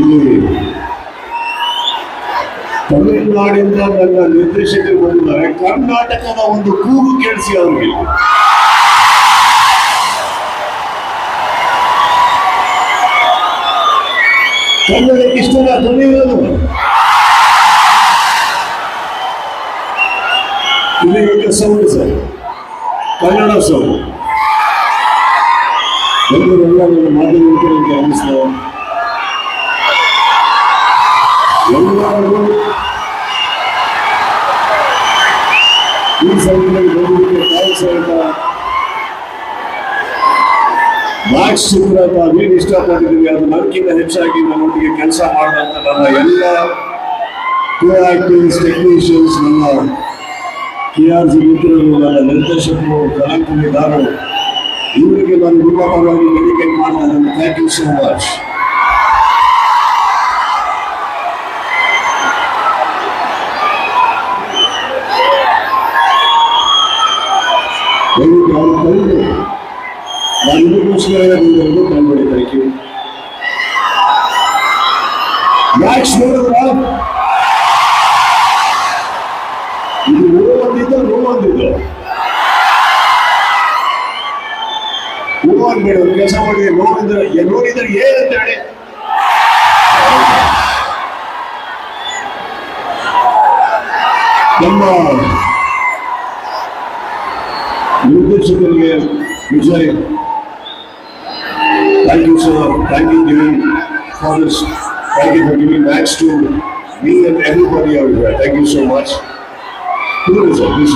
ಇಲ್ಲಿ ತಮಿಳುನಾಡಿಂದ ನನ್ನ ನಿರ್ದೇಶಕರು ಬಂದಿದ್ದಾರೆ. ಕರ್ನಾಟಕದ ಒಂದು ಕೂಗು ಕೇಳಿಸಿ ಅವ್ರಿಗೆ. ಕನ್ನಡಕ್ಕೆ ಇಷ್ಟನ ಧ್ವನಿಗಳು ಇಲ್ಲಿ ಸೌಂಡ್ ಸರ್. ಕನ್ನಡ ಸೌಂಡ್. ಎಲ್ಲರೆಲ್ಲ ನನ್ನ ಮಾಧ್ಯಮ ಅನ್ನಿಸ್ತದೆ ಎಲ್ಲರಿಗೂ ಈ ಸಮಯದಲ್ಲಿ ಬಂದಿದ್ದಕ್ಕೆ ಥ್ಯಾಂಕ್ಸ್ ಹೇಳ್ತಾ ಮ್ಯಾಕ್ಸ್ ಚಿತ್ರ ನೀನು ಇಷ್ಟಪಟ್ಟಿದ್ದೀವಿ ಅದು ನನಗಿಂತ ಹೆಚ್ಚಾಗಿ ನನ್ನೊಟ್ಟಿಗೆ ಕೆಲಸ ಮಾಡಿದಂಥ ನನ್ನ ಎಲ್ಲ ಕೋ ಆಕ್ಟರ್ಸ್ ಟೆಕ್ನಿಷಿಯನ್ಸ್ ನನ್ನ ಕೆ ಆರ್ ಜಿ ಮಿತ್ರರು ನನ್ನ ನಿರ್ದೇಶಕರು ಕಲಾಕುಲಿದಾರರು ಇವರಿಗೆ ನಾನು ನಿಮ್ಮ ಪರವಾಗಿ ಡೆಡಿಕೇಟ್ ಮಾಡ್ತಾ ಥ್ಯಾಂಕ್ ಯು ಸೋ ಮಚ್ ದಯವಿಟ್ಟು ಅವನು ತಂದು ನಾನು ಇದಕ್ಕೋಸ್ಕರ ಬಂದಿರೋದು ತಂದ್ಬಿಡಿ ಥ್ಯಾಂಕ್ ಯು ಮ್ಯಾಚ್ ನೋಡಿದ್ರ ಇದು ಓ ಬಂದಿದ್ದ ಹೂ ಬಂದಿದ್ದು ಹೂ ಅಂದ್ಬೇಡ ಕೆಲಸ ಮಾಡಿದ್ರೆ ನೋಡಿದ್ರೆ ಎ- ನೋಡಿದ್ರೆ ಏನಂತ ಹೇಳಿ ನಮ್ಮ ನಿರ್ದೇಶಕರಿಗೆ Vijay. Thank you sir thank you giving for this thank you for giving max to me and everybody our thank you so much ಕೂತ್ಕೊಳ್ಳಿ ಸರ್ ಪ್ಲೀಸ್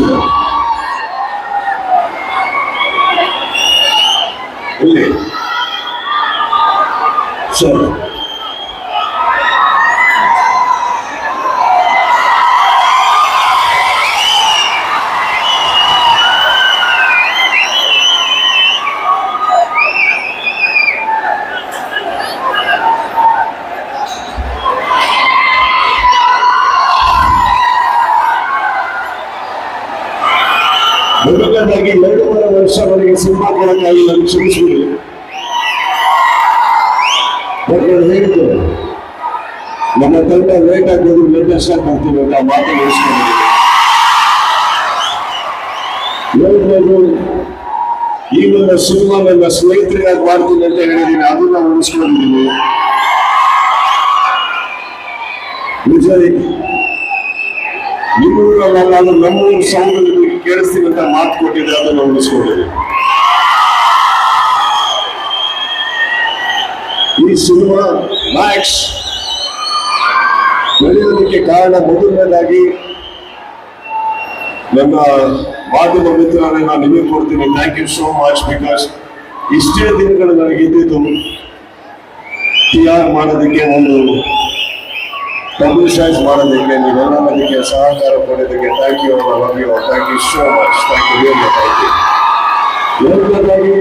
ಇಲ್ಲಿ ಸರ್ ಮೊದಲನೇದಾಗಿ ಎರಡೂವರೆ ವರ್ಷವರೆಗೆ ಸಿನಿಮಾ ನಾನು ನಾನು ಹೇಳಿದ್ದು, ನನ್ನ ತಂಡ ಲೇಟ್ ಆಗೋದು ನಿರ್ದೇಶನ ಮಾಡ್ತೀವಿ ಅಂತ ಮಾತು ಹೇಳ್ಬೋದು ಈ ನನ್ನ ಸಿನಿಮಾ ನನ್ನ ಸ್ನೇಹಿತರಿಗಾಗಿ ಮಾಡ್ತೀನಿ ಅಂತ ಹೇಳಿದ್ದೀನಿ, ಅದನ್ನ ಉಳಿಸ್ಕೊಂಡಿದ್ದೀನಿ. ವಿಜಯ್ ನಿಮ್ಮೂರಲ್ಲ ನಾನು ನಮ್ಮೂರು ಸೌಂಡ್ ಕೇಳಿಸ್ತೀನಿ ಅಂತ ಮಾತು ಕೊಟ್ಟಿದ್ದೆ ನಾವು ಉಳಿಸ್ಕೊಂಡಿದ್ದೀವಿ. ಈ ಸಿನಿಮಾ ಮ್ಯಾಕ್ಸ್ ನಡೆಯೋದಕ್ಕೆ ಕಾರಣ ಮೊದಲನೇದಾಗಿ ನನ್ನ ಮಾಧ್ಯಮ ಮಿತ್ರರೇ, ನಾನು ನಿಮಗೆ ಕೊಡ್ತೀನಿ. Thank you so much because ಇಷ್ಟೇ ದಿನಗಳು ನನಗೆ ಇದ್ದಿದ್ದು ಟಿ ಆರ್ ಮಾಡೋದಕ್ಕೆ ಒಂದು ಪಬ್ಲಿಷೈಸ್ ಮಾಡೋದಕ್ಕೆ ನೀವೆಲ್ಲ ನನಗೆ ಸಹಕಾರ ಕೊಡೋದಕ್ಕೆ thank you love you thank you so much thank you really thank you ಎರಡನೇದಾಗಿ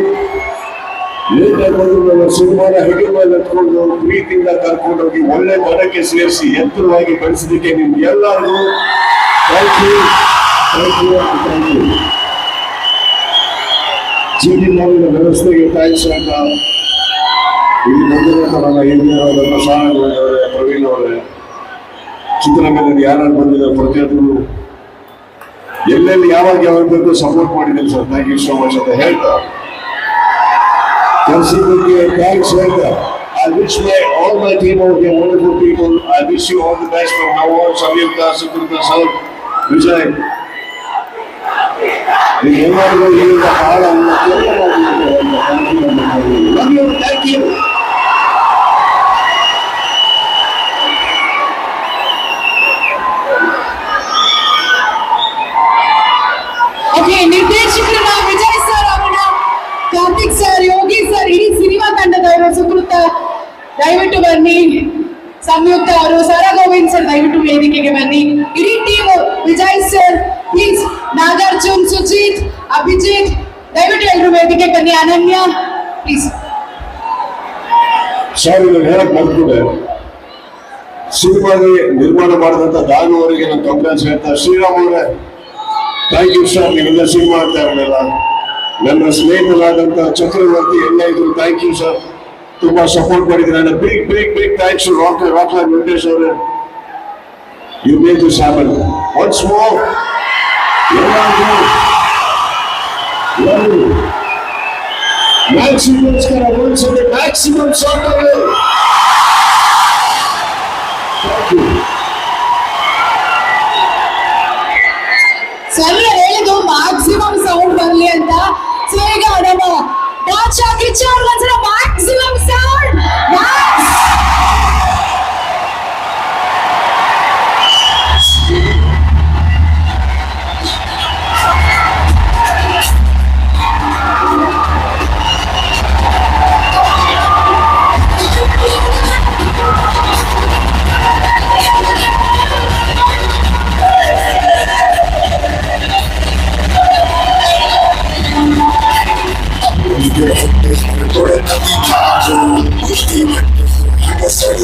ಬಂದು ನನ್ನ ಸಿನಿಮಾನ ಹೆಗೆ ಮೇಲೆ ಎತ್ಕೊಂಡು ಪ್ರೀತಿಯಿಂದ ಕರ್ಕೊಂಡೋಗಿ ಒಳ್ಳೆ ಮನಕ್ಕೆ ಸೇರಿಸಿ ಎತ್ತರವಾಗಿ ಬೆಳೆಸಲಿಕ್ಕೆ ನಿಮ್ಗೆ ಎಲ್ಲರಿಗೂ thank you thank you thank you ಜೀವಿ ಮಾಡಿದ ವ್ಯವಸ್ಥೆಗೆ ಥ್ಯಾಂಕ್ಸ್ ಅಂತ ಇಲ್ಲಿ ಬಂದಿರೋ ನನ್ನ ಹಿರಿಯರಾದ ಪ್ರಸಾದ್ ಅವರೇ, ಪ್ರವೀಣ್ ಅವರೇ ಚಿತ್ರರಂಗದಲ್ಲಿ ಯಾರು ಬಂದಿದ್ದಾರೆ ಪ್ರತಿಯೊಬ್ಬರು ಎಲ್ಲೆಲ್ಲಿ ಯಾವಾಗ ಯಾವಾಗ ಬೇಕು ಸಪೋರ್ಟ್ ಮಾಡಿದ್ದೀನಿ sir thank you so much ಅಂತ ಹೇಳ್ತಾ ಕರ್ಸಿದ್ದಕ್ಕೆ ಥ್ಯಾಂಕ್ಸ್ ಹೇಳ್ತಾ I wish my all my team out here, wonderful people. I wish you all the best from now on. Samyukta, Sukrita, Sir, Vijay. ನಿಮ್ಮೆಲ್ಲರಿಗೂ ಈಗ ಬಹಳ ಹಾಗೆ ನಿರ್ದೇಶಕರು ವಿಜಯ್ ಸರ್ ಅವರ ಕಾರ್ತಿಕ್ ಸರ್, ಯೋಗಿ ಸರ್, ಇಡೀ ಸಿನಿಮಾ ತಂಡದವರು ಸುಕೃತ ದಯವಿಟ್ಟು ಬನ್ನಿ. ಸಂಯುಕ್ತ ಅವರು, ಸರ ಗೋವಿಂದ್ ಸರ್, ದಯವಿಟ್ಟು ವೇದಿಕೆಗೆ ಬನ್ನಿ. ಇಡೀ team Vijay sir please Nagarjun, Sujith, Abhijith, ದಯವಿಟ್ಟು ಎಲ್ಲರೂ ವೇದಿಕೆ ಬನ್ನಿ. ಅನನ್ಯ ಪ್ಲೀಸ್ ಸರ್ ಇದನ್ನು ಹೇಳಕ್ ಬಂದ್ಬಿಟ್ಟೆ ಸಿನಿಮಾಗೆ ನಿರ್ಮಾಣ ಮಾಡಿದಂತ ದಾನು ಅವರಿಗೆ ನಾನು ಕಂಪ್ಲೇಂಟ್ಸ್ ಹೇಳ್ತಾರೆ ಶ್ರೀರಾಮ್ ಅವರೇ Thank you, Swami. We are Members of the Ladam, Chakravarti, and thank you, sir. To my support, but a big, big, big thanks to Rock and Rockland You made this happen. Once more, you. Are Maximum Maximum ಎಲ್ಲ ಹೇಳಿದ್ದು maximum sound ಬರ್ಲಿ ಅಂತ. So ಈಗ ನಮ್ಮ ಬಾದ್ಶಾ ಕಿಚ್ಚ